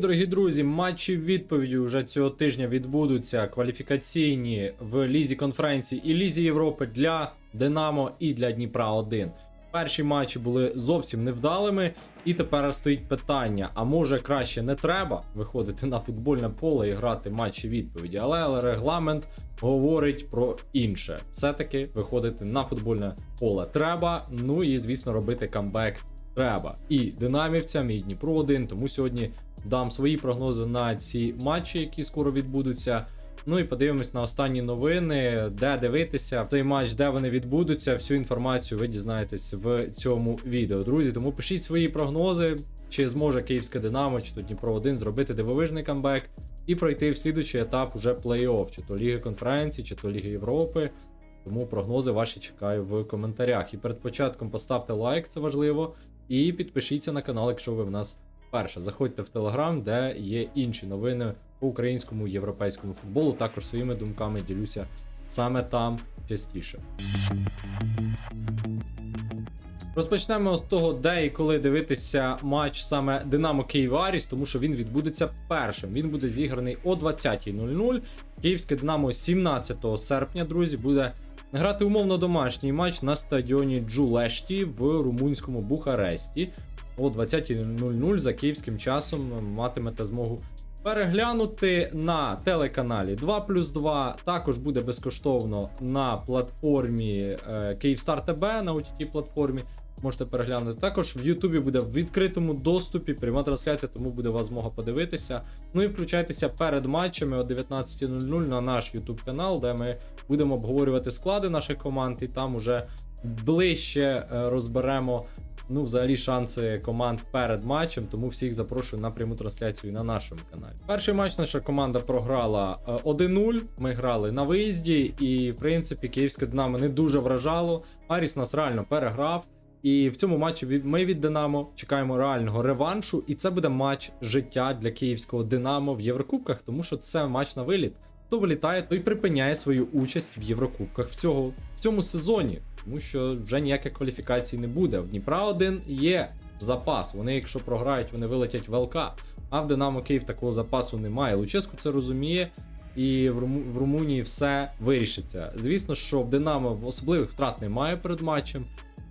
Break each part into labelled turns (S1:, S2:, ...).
S1: Дорогі друзі! Матчі відповіді вже цього тижня відбудуться кваліфікаційні в Лізі конференції і Лізі Європи для Динамо і для Дніпра 1. Перші матчі були зовсім невдалими, і тепер стоїть питання: а може краще не треба виходити на футбольне поле і грати матчі відповіді, але, але регламент говорить про інше. Все-таки виходити на футбольне поле треба. Ну і звісно робити камбек треба. І динамівцям, і Дніпро 1. Тому сьогодні дам свої прогнози на ці матчі, які скоро відбудуться. Ну і подивимось на останні новини, де дивитися цей матч, де вони відбудуться. Всю інформацію ви дізнаєтесь в цьому відео. Друзі, тому пишіть свої прогнози, чи зможе Київське Динамо, чи то Дніпро 1 зробити дивовижний камбек і пройти в слідучий етап уже плей-офф, чи то Ліги конференції, чи то Ліги Європи. Тому прогнози ваші чекаю в коментарях. І перед початком поставте лайк, це важливо. І підпишіться на канал, якщо ви в нас перше. Заходьте в Телеграм, де є інші новини по українському європейському футболу. Також своїми думками ділюся саме там частіше. Розпочнемо з того, де і коли дивитися матч саме Динамо Київ Аріс, тому що він відбудеться першим. Він буде зіграний о 20.00. Київське Динамо 17 серпня, друзі, буде грати умовно домашній матч на стадіоні Джулешті в румунському Бухаресті. О 20.00 за київським часом матимете змогу переглянути на телеканалі 2 плюс 2. Також буде безкоштовно на платформі е, Київстар ТБ на OTT платформі. Можете переглянути. Також в Ютубі буде в відкритому доступі пряма трансляція, тому буде у вас змога подивитися. Ну і включайтеся перед матчами о 19.00 на наш Ютуб канал, де ми будемо обговорювати склади наших команд, і там уже ближче е, розберемо. Ну, взагалі, шанси команд перед матчем, тому всіх запрошую на пряму трансляцію на нашому каналі. Перший матч наша команда програла е, 1-0. Ми грали на виїзді, і в принципі київське Динамо не дуже вражало. Аріс нас реально переграв. І в цьому матчі ми від Динамо чекаємо реального реваншу, і це буде матч життя для київського Динамо в Єврокубках, тому що це матч на виліт. Хто вилітає, той припиняє свою участь в Єврокубках в цього в цьому сезоні, тому що вже ніяких кваліфікацій не буде. В Дніпра 1 є запас. Вони, якщо програють, вони вилетять в ЛК. А в Динамо Київ такого запасу немає. Луческу це розуміє. І в, Руму- в Румунії все вирішиться. Звісно, що в Динамо особливих втрат немає перед матчем.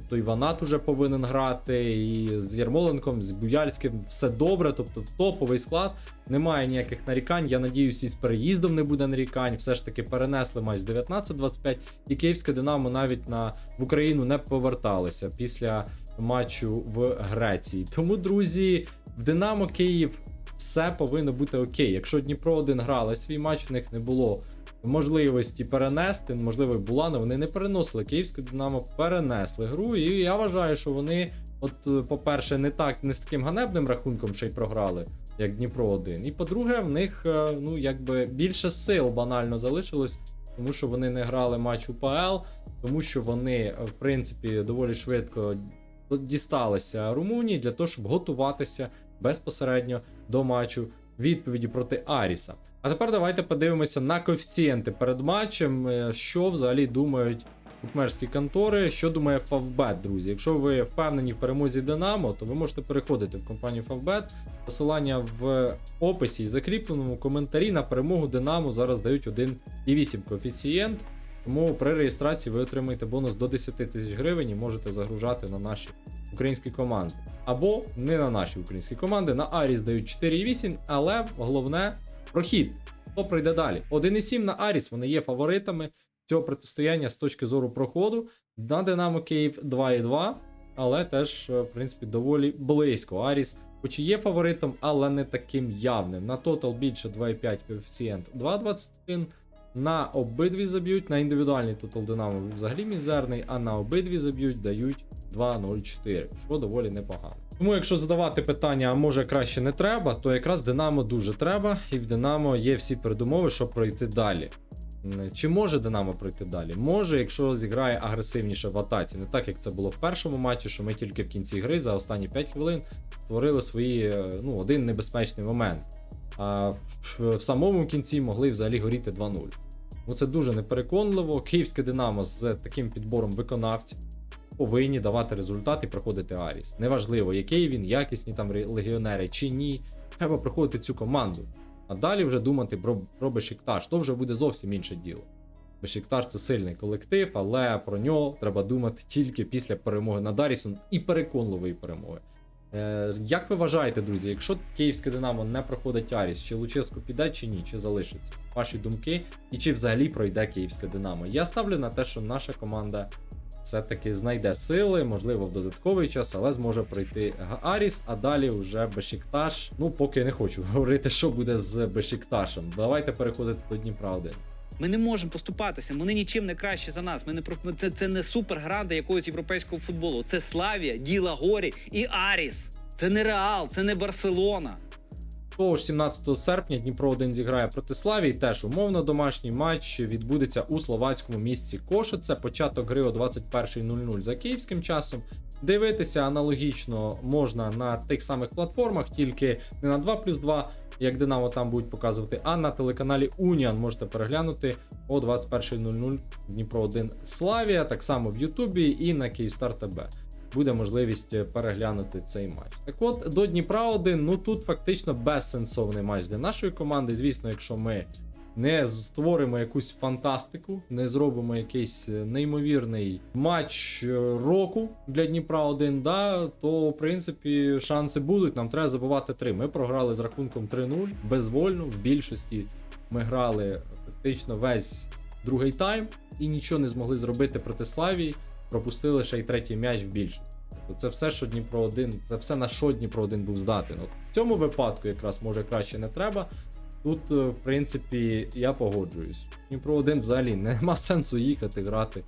S1: Тобто і Ванат уже повинен грати, і з Ярмоленком, з Буяльським все добре. Тобто топовий склад, немає ніяких нарікань. Я надіюсь, і з переїздом не буде нарікань. Все ж таки перенесли матч 19-25, і Київське Динамо навіть на в Україну не поверталися після матчу в Греції. Тому, друзі, в Динамо Київ все повинно бути окей. Якщо Дніпро 1 грали свій матч, в них не було можливості перенести, можливо, була, але вони не переносили. Київське Динамо перенесли гру, і я вважаю, що вони, от, е, по-перше, не так не з таким ганебним рахунком ще й програли, як Дніпро 1. І по-друге, в них е, ну, якби більше сил банально залишилось, тому що вони не грали матч УПЛ, тому що вони, е, в принципі, доволі швидко дісталися Румунії для того, щоб готуватися безпосередньо до матчу відповіді проти Аріса. А тепер давайте подивимося на коефіцієнти перед матчем, е, що взагалі думають букмерські контори, що думає Favbet, друзі. Якщо ви впевнені в перемозі Динамо, то ви можете переходити в компанію Favbet. Посилання в описі і закріпленому коментарі на перемогу Динамо зараз дають 1,8 коефіцієнт. Тому при реєстрації ви отримаєте бонус до 10 тисяч гривень і можете загружати на наші українські команди. Або не на наші українські команди. На Аріс дають 4,8, але головне прохід. Хто пройде далі? 1,7 на Аріс, вони є фаворитами цього протистояння з точки зору проходу. На Динамо Київ 2,2, але теж, е, в принципі, доволі близько. Аріс, хоч і є фаворитом, але не таким явним. На тотал більше 2,5 коефіцієнт 2,21. На обидві заб'ють, на індивідуальний тотал Динамо взагалі мізерний, а на обидві заб'ють дають 2,04, що доволі непогано. Тому, якщо задавати питання, а може краще не треба, то якраз Динамо дуже треба, і в Динамо є всі передумови, щоб пройти далі. Чи може Динамо пройти далі? Може, якщо зіграє агресивніше в атаці, не так як це було в першому матчі, що ми тільки в кінці гри за останні 5 хвилин створили свої е, ну, один небезпечний момент. А в, самому кінці могли взагалі горіти 2-0. Ну це дуже непереконливо. Київське Динамо з таким підбором виконавців. Повинні давати результат і проходити Аріс. Неважливо, який він, якісні там легіонери чи ні. Треба проходити цю команду. А далі вже думати про, про Бешикташ, то вже буде зовсім інше діло. Бешикташ це сильний колектив, але про нього треба думати тільки після перемоги над Арісом і переконливої перемоги. Е, як ви вважаєте, друзі, якщо київське Динамо не проходить Аріс, чи Луческу піде, чи ні, чи залишиться? Ваші думки, і чи взагалі пройде київське Динамо? Я ставлю на те, що наша команда все-таки знайде сили, можливо, в додатковий час, але зможе пройти Аріс, а далі вже Бешикташ. Ну, поки не хочу говорити, що буде з Бешикташем. Давайте переходити до Дніпра 1.
S2: Ми не можемо поступатися. Вони нічим не краще за нас. Ми не це, це не супергранда якогось європейського футболу. Це Славія, Діла Горі і Аріс. Це не Реал, це не Барселона.
S1: Того ж 17 серпня Дніпро 1 зіграє проти Славії. Теж умовно домашній матч відбудеться у словацькому місті Кошице. Початок гри о 21.00 за київським часом. Дивитися аналогічно можна на тих самих платформах, тільки не на 2 плюс 2, як Динамо там будуть показувати, а на телеканалі Уніан можете переглянути о 21.00 Дніпро 1 Славія, так само в Ютубі і на Київстар ТБ буде можливість е, переглянути цей матч. Так от до Дніпра 1, ну тут фактично безсенсовний матч для нашої команди. Звісно, якщо ми не створимо якусь фантастику, не зробимо якийсь е, неймовірний матч е, року для Дніпра 1, да, то в принципі шанси будуть. Нам треба забувати 3. Ми програли з рахунком 3-0 безвольно. В більшості ми грали фактично весь другий тайм і нічого не змогли зробити проти Славії пропустили ще й третій м'яч в більшості. Тобто це все, що Дніпро 1, це все на що Дніпро 1 був здатен. От в цьому випадку якраз може краще не треба. Тут, е, в принципі, я погоджуюсь. Дніпро 1 взагалі нема сенсу їхати грати.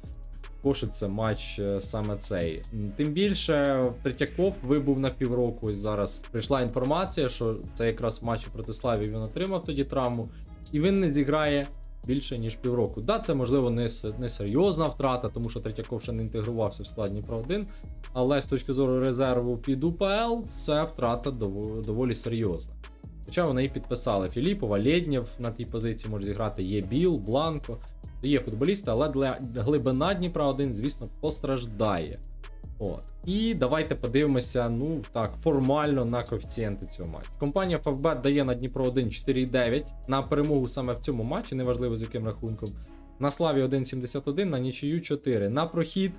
S1: Кошить це матч е, саме цей. Тим більше, Третьяков вибув на півроку. Ось зараз прийшла інформація, що це якраз в матчі проти Славі він отримав тоді травму, і він не зіграє більше ніж півроку. Да, це можливо не, не серйозна втрата, тому що Третьяков ще не інтегрувався в склад Дніпро 1. Але з точки зору резерву під УПЛ, це втрата дово- доволі серйозна. Хоча вони і підписали Філіпова, Лєднєв на тій позиції може зіграти, є Біл, Бланко, є футболісти, але для глибина Дніпра 1, звісно, постраждає. От. І давайте подивимося, ну так, формально на коефіцієнти цього матчу. Компанія Favbet дає на Дніпро 1 4,9 на перемогу саме в цьому матчі, неважливо з яким рахунком. На Славі 1,71, на нічию 4. На прохід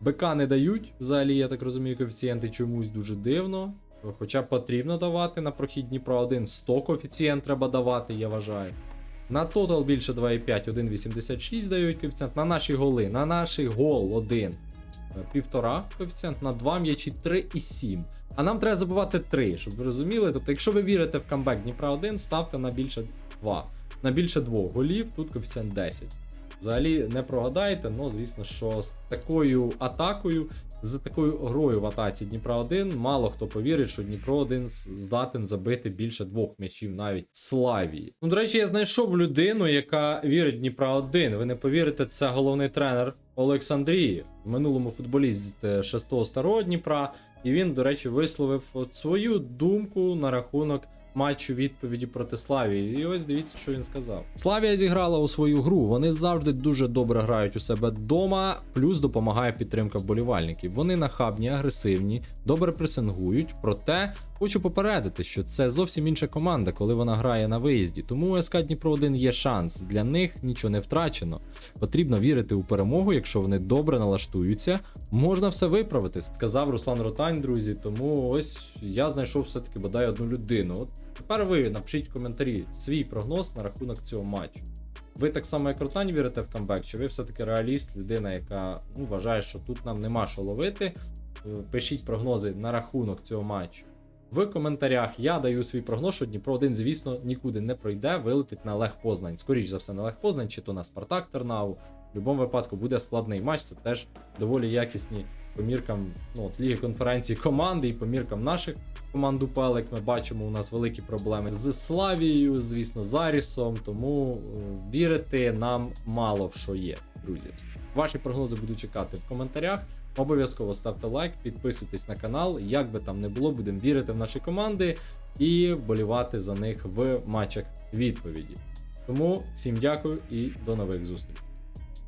S1: БК не дають. Взагалі, я так розумію, коефіцієнти чомусь дуже дивно. Хоча потрібно давати на прохід Дніпро 1. 100 коефіцієнт треба давати, я вважаю. На тотал більше 2,5, 1,86 дають коефіцієнт. На наші голи, на наші гол 1. Півтора коефіцієнт, на 2 м'ячі 3,7. А нам треба забувати 3, щоб ви розуміли. Тобто, якщо ви вірите в камбек Дніпра 1, ставте на більше 2. На більше 2 голів, тут коефіцієнт 10. Взагалі не прогадаєте, ну звісно, що з такою атакою, з такою грою в атаці Дніпра 1, мало хто повірить, що Дніпро 1 здатен забити більше двох м'ячів навіть Славії. Ну, до речі, я знайшов людину, яка вірить в Дніпра 1. Ви не повірите, це головний тренер Олександрії, в минулому футболіст шестого 6-го старого Дніпра. І він, до речі, висловив свою думку на рахунок матчу відповіді проти Славії. І ось дивіться, що він сказав. Славія зіграла у свою гру. Вони завжди дуже добре грають у себе вдома, плюс допомагає підтримка вболівальників. Вони нахабні, агресивні, добре пресингують. Проте хочу попередити, що це зовсім інша команда, коли вона грає на виїзді. Тому у СК Дніпро 1 є шанс. Для них нічого не втрачено. Потрібно вірити у перемогу, якщо вони добре налаштуються, можна все виправити, сказав Руслан Ротань, друзі. Тому ось я знайшов все-таки бодай одну людину. Тепер ви напишіть в коментарі свій прогноз на рахунок цього матчу. Ви так само, як Ротань, вірите в камбек, чи ви все-таки реаліст, людина, яка ну, вважає, що тут нам нема що ловити. Е, Пишіть прогнози на рахунок цього матчу. В коментарях я даю свій прогноз, що Дніпро 1, звісно, нікуди не пройде, вилетить на Лех Познань. Скоріше за все, на Лех Познань, чи то на Спартак Тернаву. В будь-якому випадку буде складний матч. Це теж доволі якісні по міркам ну, от, Ліги конференції команди і по міркам наших команд УПЛ, як ми бачимо, у нас великі проблеми з Славією, звісно, з Арісом. Тому е, вірити нам мало в що є, друзі. Ваші прогнози буду чекати в коментарях. Обов'язково ставте лайк, підписуйтесь на канал. Як би там не було, будемо вірити в наші команди і вболівати за них в матчах відповіді. Тому всім дякую і до нових зустрічей.